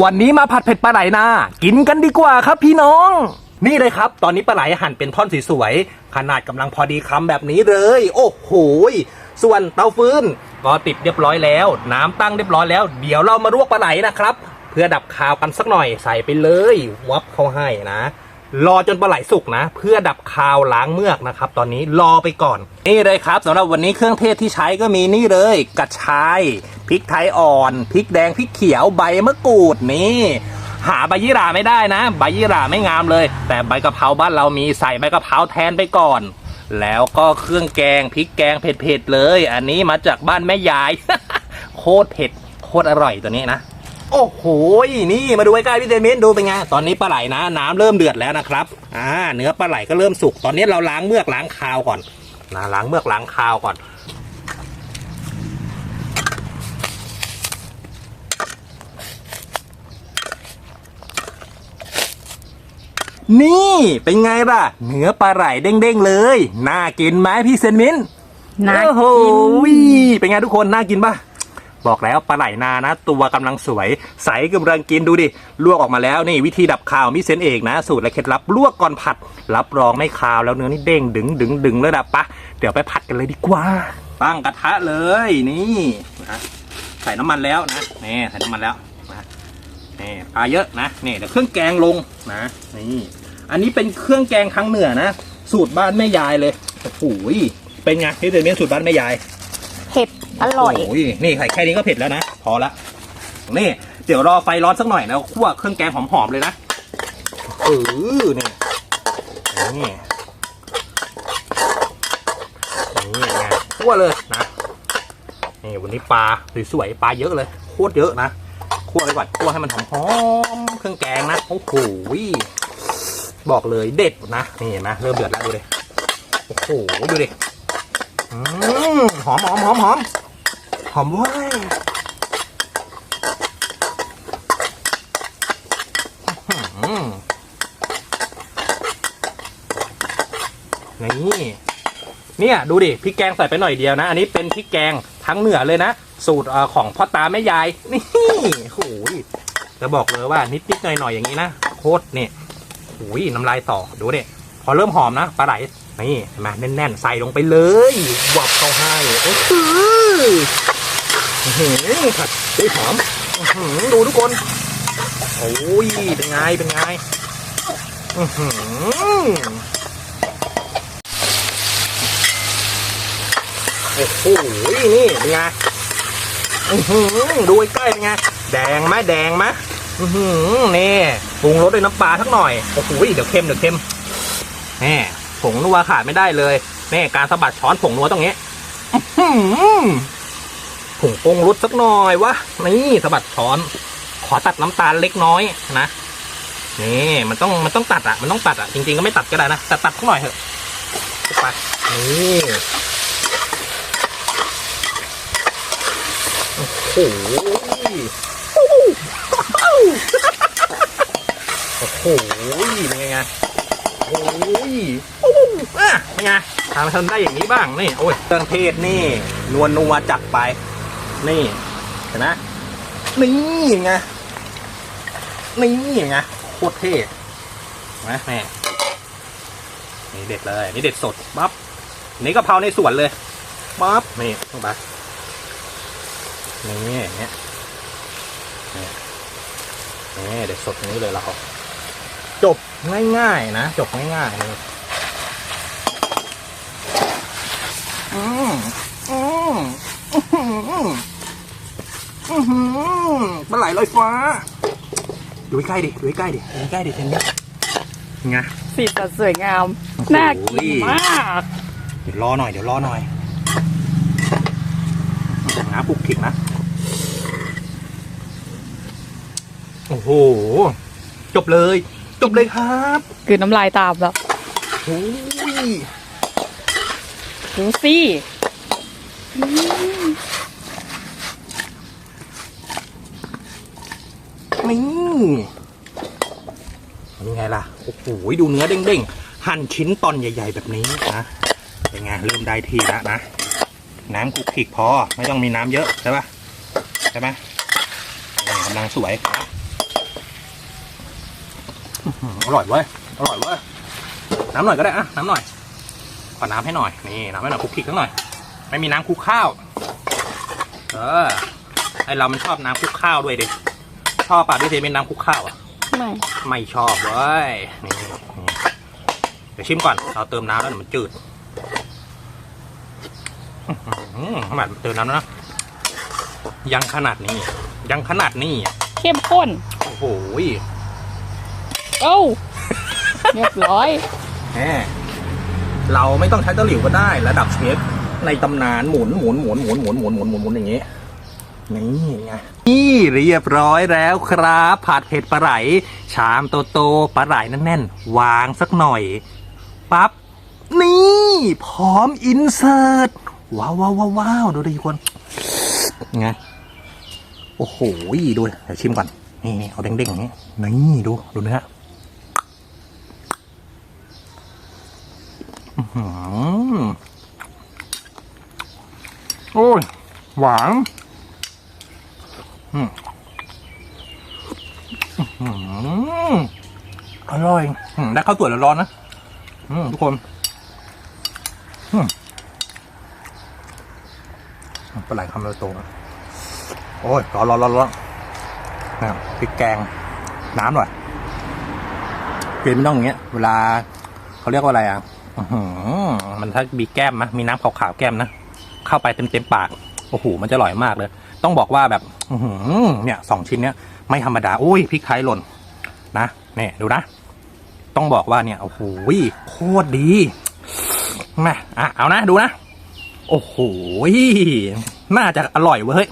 วันนี้มาผัดเผ็ดปลาไหลนากินกันดีกว่าครับพี่น้อง นี่เลยครับ ตอนนี้ปลาไหลหั่นเป็นท่อนสวยๆขนาดกำลังพอดีคำแบบนี้เลย โอ้โหส่วนเตาฟืนก็ติดเรียบร้อยแล้ว น้ำตั้งเรียบร้อยแล้ว เดี๋ยวเรามาลวกปลาไหลนะครับ เพื่อดับคาวกันสักหน่อยใส่ไปเลยวับเขาให้นะ รอจนปลาไหลสุกนะ เพื่อดับคาวล้างเมือกนะครับ ตอนนี้รอไปก่อน นี่เลยครับสำหรับวันนี้เครื่องเทศที่ใช้ก็มีนี่เลยกระชายพริกไทยอ่อนพริกแดงพริกเขียวใบมะกรูดนี่หาใบยี่หร่าไม่ได้นะ ใบยี่หร่าไม่งามเลย แต่ใบกะเพราบ้านเรามีใส่ใบกะเพราแทนไปก่อน แล้วก็เครื่องแกงพริกแกงเผ็ดๆเลย อันนี้มาจากบ้านแม่ยาย โคตรเผ็ดโคตรอร่อยตัวนี้นะ โอ้โหนี่มาดูใกล้ๆพี่เดมินดูเป็นไงตอนนี้ปลาไหลนะ น้ำเริ่มเดือดแล้วนะครับอ่าเนื้อปลาไหลก็เริ่มสุกตอนนี้เราล้างเมือกล้างคาวก่อนนะล้างเมือกล้างคาวก่อนนี่เป็นไงล่ะ เนื้อปลาไหลเด้งๆเลย น่ากินไหมพี่เซนมินน่าโอ้โหกินเป็นไงทุกคนน่ากินปะ บอกแล้วปลาไหลนานะ ตัวกำลังสวย ใสกำลังกินดูดิลวกออกมาแล้วนี่วิธีดับคาวมิเซนเอกนะ สูตรและเคล็ดลับลวกก่อนผัด รับรองไม่คาวแล้วเนื้อนี่เด้งดึงดึงดึงเลยนะปะเดี๋ยวไปผัดกันเลยดีกว่า ตั้งกระทะเลยนี่นะใส่น้ำมันแล้วนะนี่ใส่น้ำมันแล้วนะนี่ปลาเยอะนะนี่เดี๋ยวเครื่องแกงลงนะนี่อันนี้เป็นเครื่องแกงทางเหนือนะ สูตรบ้านแม่ยายเลยโอ้โหเป็นไงที่เดนเมียนสูตรบ้านแม่ยาย อร่อย โอ้ยนี่ไข่แค่นี้ก็เผ็ดแล้วนะ พอละ นี่ เดี๋ยวรอไฟร้อนสักหน่อยนะคั่วเครื่องแกงหอมๆเลยนะเออนี่นี่นี่ไงคั่วเลยนะ นี่วันนี้ปลาสวยๆปลาเยอะเลยโคตรเยอะนะคั่วไปก่อนคั่วให้มันหอมๆเครื่องแกงนะโอ้โหบอกเลยเด็ดนะนี่เห็นไหมเริ่มเดือดแล้วดูดิโอ้โหดูดิหอมหอมหอมหอม หอมเว้ยนี่เนี่ยดูดิพริกแกงใส่ไปหน่อยเดียวนะ อันนี้เป็นพริกแกงทั้งเหนือเลยนะ สูตรของพ่อตาแม่ยาย นี่โอ้ยจะบอกเลยว่านิดนิดๆหน่อยหน่อยๆอย่างนี้นะโคตรนี่โอ้ยน้ำลายต่อดูดิพอเริ่มหอมนะปลาไหลนี่เห็นไหมแน่นๆ ใส่ลงไปเลยวับเข้าให้โอ้โหอื้อหือ ผัดได้หอมอื้อหือดูทุกคนโอ้ยเป็นไงเป็นไงอื้อหือโอ้โหนี่เป็นไงอื้อหือดูใกล้เป็นไงแดงไหมแดงไหมนี่ปรุงรสด้วยน้ำปลาสักหน่อยโอ้โหเดี๋ยวเค็มเดี๋ยวเค็มแน่ผงนัวขาดไม่ได้เลยแน่การสะบัดช้อนผงนัวตรงนี้ ผงปรุงรสสักหน่อยวะนี่สะบัดช้อน ขอตัดน้ำตาลเล็กน้อยนะนี่มันต้องมันต้องตัดอะมันต้องตัดอะจริงๆก็ไม่ตัดก็ได้นะแต่ตัดสักหน่อยเถอะไปนี่โอ้โหโอ้โหเป็นไงโอ้ยอะเป็นไงทำทำได้อย่างนี้บ้างนี่โอ้ยเครื่องเทศนี่นวลนัวจัดไป นี่เห็นไหมนี่ไงนี่ไงโคตรเท่เห็นไหมแม่นี่เด็ดเลย นี่เด็ดสดปั๊บนี่กะเพราในสวนเลยปั๊บนี่ลงไปนี่อย่างเงี้ยนี่นี่เด็ดสดนี้เลยเราจบง่ายๆนะ จบง่ายๆเลยอืมอืมอื้อหืออื้อหือปลาไหลล อยฟ้า ดูใกล้ๆดิ ดูใกล้ๆดิดูใกล้ๆดิเห็นไหมไงสีสันสวยงามโอ้โหน่ากินมาก เดี๋ยวรอหน่อย เดี๋ยวรอหน่อยนะปลุกขิกนะ โอ้โห จบเลย จบเลยครับคือน้ำลายตามแล้วโอ้ยดูสิ นี่นี่ไงล่ะ โอ้โห ดูเนื้อเด้งๆ หั่นชิ้นตอนใหญ่ ๆ แบบนี้นะ เป็นไง เริ่มได้ทีแล้วนะ น้ำคลุกคลิกพอ ไม่ต้องมีน้ำเยอะ ใช่ปะใช่ไหมกำลังสวยอืมอร่อยเว้ย อร่อยเว้ย น้ำหน่อยก็ได้อะน้ำหน่อย ขอน้ำให้หน่อย นี่น้ำให้หน่อยคลุกคลิกสักหน่อย ไม่มีน้ำคลุกข้าว เออ ไอเรามันชอบน้ำคลุกข้าวด้วยดิ อบป่ะด้วยเทเป็นน้ำคลุกข้าวอะ ไม่ ไม่ชอบเว้ยนี่นี่เดี๋ยวชิมก่อน เราเติมน้ำแล้วเดี๋ยวมันจืดอื้อหือขนาดเติมน้ำแล้วนะ ยังขนาดนี้ ยังขนาดนี้อะเข้มข้น โอ้โหเอ้าเรียบร้อยแหมเราไม่ต้องใช้ตะหลิวก็ได้ ระดับเชฟในตำนานหมุนหมุนหมุนหมุนหมุนหมุนหมุนหมุนหมุนอย่างนี้ นี่ไงนี่เรียบร้อยแล้วครับ ผัดเผ็ดปลาไหล ชามโตๆปลาไหลแน่นๆ วางสักหน่อยปั๊บนี่พร้อมอินเสิร์ตว้าวว้าวว้าวดูดิคนไงโอ้โหดูเดี๋ยวชิมก่อนนี่นเอาเด้งๆอย่างนี้นี่ดูดูเนื้ออื้อหือโอ้ย หวาน อร่อยได้ข้าวสวยร้อนๆนะทุกคนปลาไหลคำโตๆนะโอ้ยร้อนร้อนร้อนร้อนนะครับพริกแกงน้ำหน่อยเปลี่ยนไม่ต้องอย่างเงี้ย เวลาเขาเรียกว่าอะไรอะอมันถ้ามีแก้มนะมีน้ำขาวๆแก้มนะ เข้าไปเต็มๆปาก โอ้โห มันจะอร่อยมากเลย ต้องบอกว่าแบบ เนี่ยสองชิ้นเนี้ยไม่ธรรมดาอุ้ยพริกไทยหล่นนะเนี่ยดูนะ ต้องบอกว่าเนี่ยโอ้โหโคตรดีแม่อะเอานะดูนะ โอ้โหน่าจะอร่อยเว้ย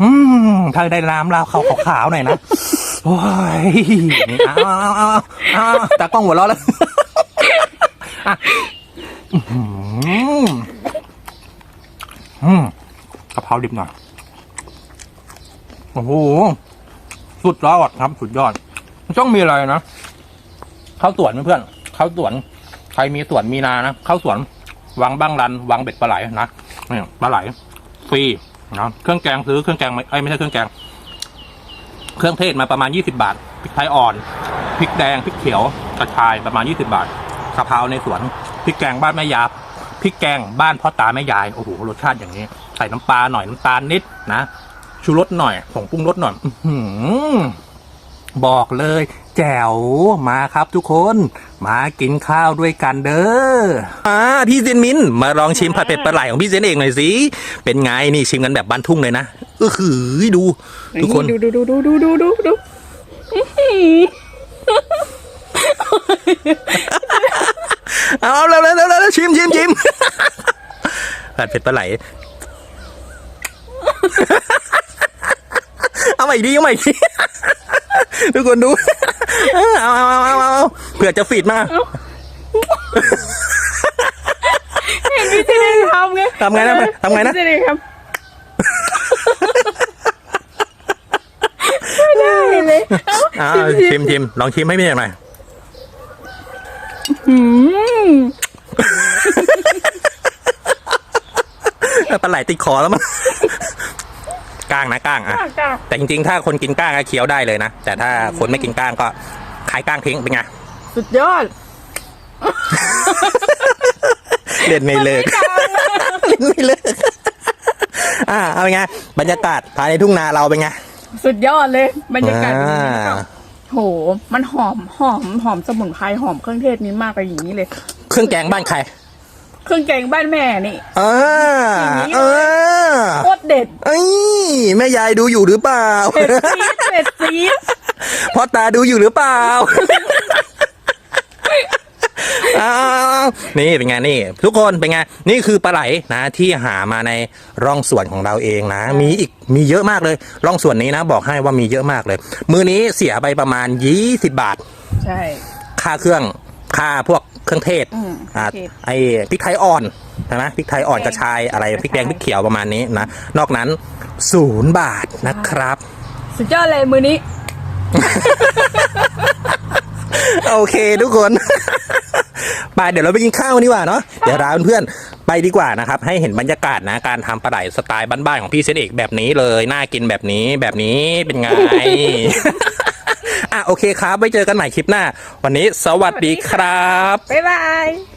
อืมถ้าได้น้ำลาวขาวๆหน่อยนะโอ้ยนี่เอาเอาเอาเอาเอาตากล้องหัวเราะแล้วอะอื้อหืออืมกะเพราดิบหน่อย โอ้โหสุดยอดครับสุดยอดต้องมีอะไรนะเข้าสวนเพื่อนเข้าสวน ใครมีสวนมีนานะเข้าสวนวางบ้างรันวางเบ็ดปลาไหลนะนี่ปลาไหลฟรีนะเครื่องแกงซื้อเครื่องแกงไม่เอ้ไม่ใช่เครื่องแกง เครื่องเทศมาประมาณ20บาทพริกไทยอ่อนพริกแดงพริกเขียวกระชายประมาณ20บาทกะเพราในสวนพริกแกงบ้านแม่ยาพริกแกงบ้านพ่อตาแม่ยายโอ้โหรสชาติอย่างนี้ ใส่น้ำปลาหน่อยน้ำตาลนิดนะ ชูรสหน่อยผงปรุงรสหน่อยอื้อหือบอกเลย แจ๋วมาครับทุกคน มากินข้าวด้วยกันเด้ออ่าพี่เซนมินมาลองชิมผัดเผ็ดปลาไหลของพี่เซนเองหน่อยสิเป็นไงนี่ชิมกันแบบบ้านทุ่งเลยนะเออหือดู ทุกคนดูดูดูดูดูดูดูดูอื้อหือเอาเร็วเร็วเร็วเร็วชิมชิมชิมผัดเผ็ดปลาไหล เอาใหม่ดีเอาใหม่ดีทุกคนดู เอาเอาเอาเอาเอาเผื่อจะฟีดมาเห็นพี่เจเนทำไงทำไงนะทำไงนะพี่เจเนทำไม่ได้เลยเอาอ่าชิมชิมลองชิมให้พี่หน่อยอืมปลาไหลติดคอแล้วมั้ง ก้างนะก้างอะจ้าแต่จริงๆ ถ้าคนกินก้างก็เคี้ยวได้เลยนะ แต่ถ้าคนไม่กินก้างก็ขายก้างทิ้งเป็นไง สุดยอดเล่นไม่เลิกเล่นไม่เลิกอ่าเอาเป็นไงบรรยากาศภายในทุ่งนาเราเป็นไง สุดยอดเลย บรรยากาศดีอ่ามากโห มันหอมหอมหอมสมุนไพรหอมเครื่องเทศนี้มากไปอย่างนี้เลย เครื่องแกงบ้านใคร เครื่องแกงบ้านแม่นี่อ่าอย่างนี้เอเลยอโคตรเด็ดเอ้ย แม่ยายดูอยู่หรือเปล่าเผ็ดซีดเผ็ดซีดพ่อตาดูอยู่หรือเปล่าอ้าวนี่เป็นไงนี่ ทุกคนเป็นไงนี่คือปลาไหลนะที่หามาในร่องสวนของเราเองนะ มีอีกมีเยอะมากเลยร่องสวนนี้นะ บอกให้ว่ามีเยอะมากเลย มือนี้เสียไปประมาณ20บาท ใช่ ค่าเครื่องค่าพวกเครื่องเทศอืมอ่าเครื่องเทศ ไอ้พริกไทยอ่อนใช่ไหมพริกไทยอ่อนแกงกระชายอะไรกระชายพริกแดงพริกเขียวประมาณนี้นะนอกนั้น ศูนย์บาทนะครับ สุดยอดเลยมือนี้ โอเคทุกคน ไปเดี๋ยวเราไปกินข้าวดีกว่าเนาะเดี๋ยวลาเพื่อนๆไปดีกว่านะครับ ให้เห็นบรรยากาศนะการทำปลาไหลสไตล์บ้านๆของพี่เซนเอกแบบนี้เลย น่ากินแบบนี้แบบนี้เป็นไง อะโอเคครับไว้เจอกันใหม่คลิปหน้า วันนี้สวัสดีครับ บ๊ายบาย